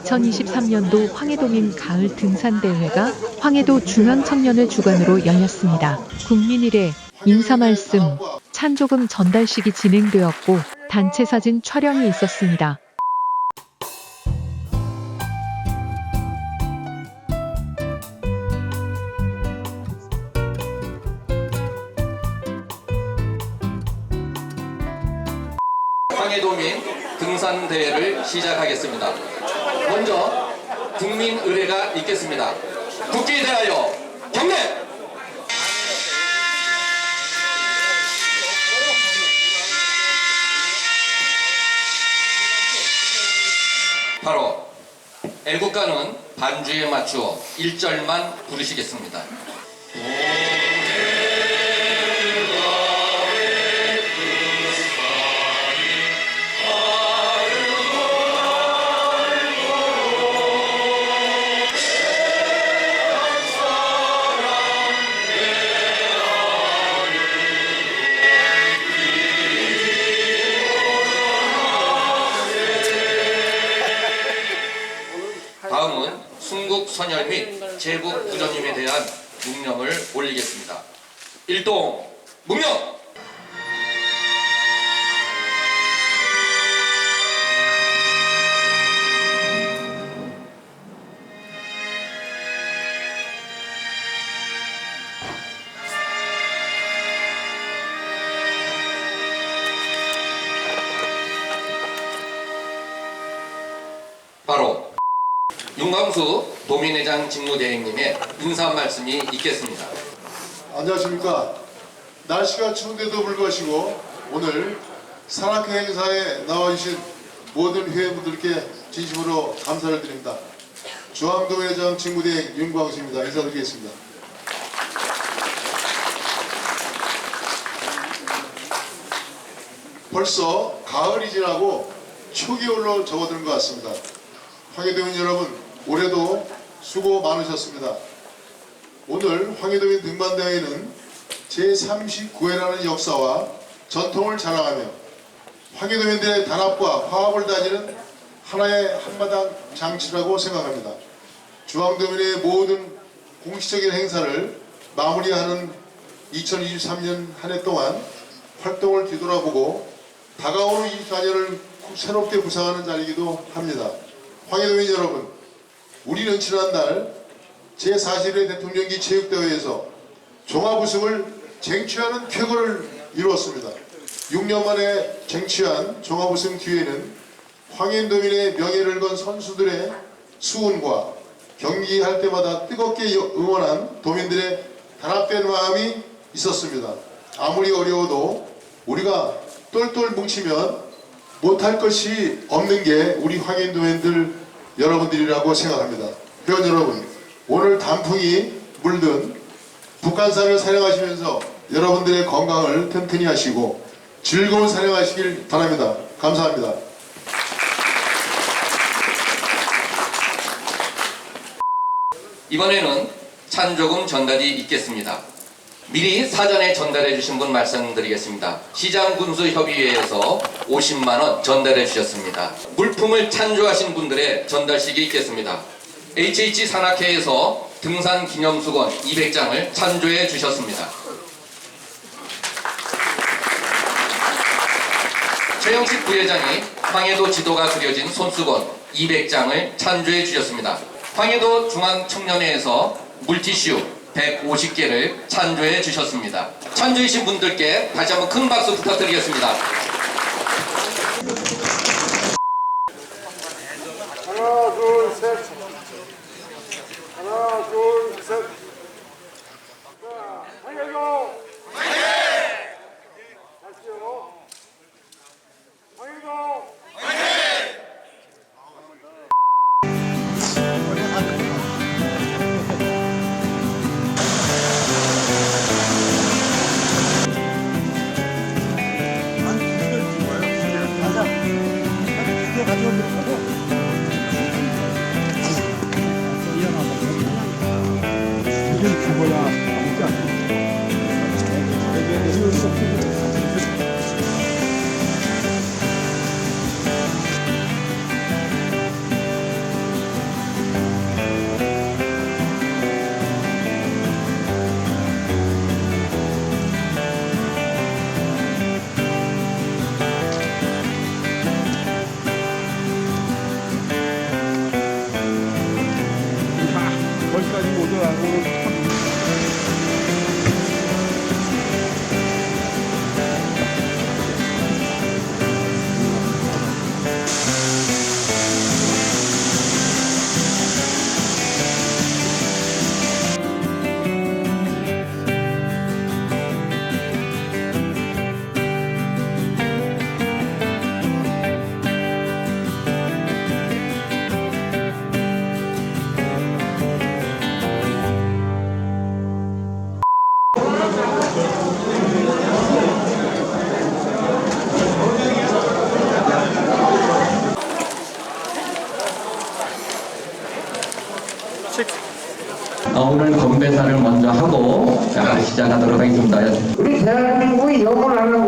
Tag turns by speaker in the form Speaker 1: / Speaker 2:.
Speaker 1: 2023년도 황해도민 가을 등산대회가 황해도 중앙청년을 주관으로 열렸습니다. 국민일에 인사 말씀, 찬조금 전달식이 진행되었고 단체 사진 촬영이 있었습니다.
Speaker 2: 황해도민 등산대회를 시작하겠습니다. 먼저 국민 의례가 있겠습니다. 국기에 대하여 경례! 바로 애국가는 반주에 맞추어 1절만 부르시겠습니다. 순국 선열 및 제국 부전님에 대한 묵념을 올리겠습니다. 일동 묵념! 윤광수 도민회장 직무대행님의 인사 말씀이 있겠습니다.
Speaker 3: 안녕하십니까. 날씨가 추운데도 불구하고 오늘 산악회 행사에 나와주신 모든 회원분들께 진심으로 감사를 드립니다. 중앙도회장 직무대행 윤광수입니다. 인사드리겠습니다. 벌써 가을이 지나고 초겨울로 접어드는 것 같습니다. 황해도민 여러분, 올해도 수고 많으셨습니다. 오늘 황해도민 등반대회는 제39회라는 역사와 전통을 자랑하며 황해도민들의 단합과 화합을 다지는 하나의 한마당 장치라고 생각합니다. 중앙도민의 모든 공식적인 행사를 마무리하는 2023년 한 해 동안 활동을 뒤돌아보고 다가오는 24년을 새롭게 구상하는 자리이기도 합니다. 황해도민 여러분, 우리는 지난달 제41회 대통령기 체육대회에서 종합 우승을 쟁취하는 쾌거를 이루었습니다. 6년 만에 쟁취한 종합 우승 뒤에는 황해도민의 명예를 건 선수들의 수운과 경기할 때마다 뜨겁게 응원한 도민들의 단합된 마음이 있었습니다. 아무리 어려워도 우리가 똘똘 뭉치면 못할 것이 없는 게 우리 황해도민들 여러분들이라고 생각합니다. 회원 여러분, 오늘 단풍이 물든 북한산을 사령하시면서 여러분들의 건강을 튼튼히 하시고 즐거운 사령하시길 바랍니다. 감사합니다.
Speaker 2: 이번에는 찬조금 전달이 있겠습니다. 미리 사전에 전달해 주신 분 말씀드리겠습니다. 시장군수협의회에서 50만원 전달해 주셨습니다. 물품을 찬조하신 분들의 전달식이 있겠습니다. HH 산악회에서 등산 기념수건 200장을 찬조해 주셨습니다. 최영식 부회장이 황해도 지도가 그려진 손수건 200장을 찬조해 주셨습니다. 황해도 중앙청년회에서 물티슈 150개를 찬조해 주셨습니다. 찬조해주신 분들께 다시 한번 큰 박수 부탁드리겠습니다.
Speaker 4: 하나 둘 셋. 辣椒没泡
Speaker 2: 过 오늘 건배사를 먼저 하고 자, 시작하도록 하겠습니다.
Speaker 5: 우리 대한민국이 영원하는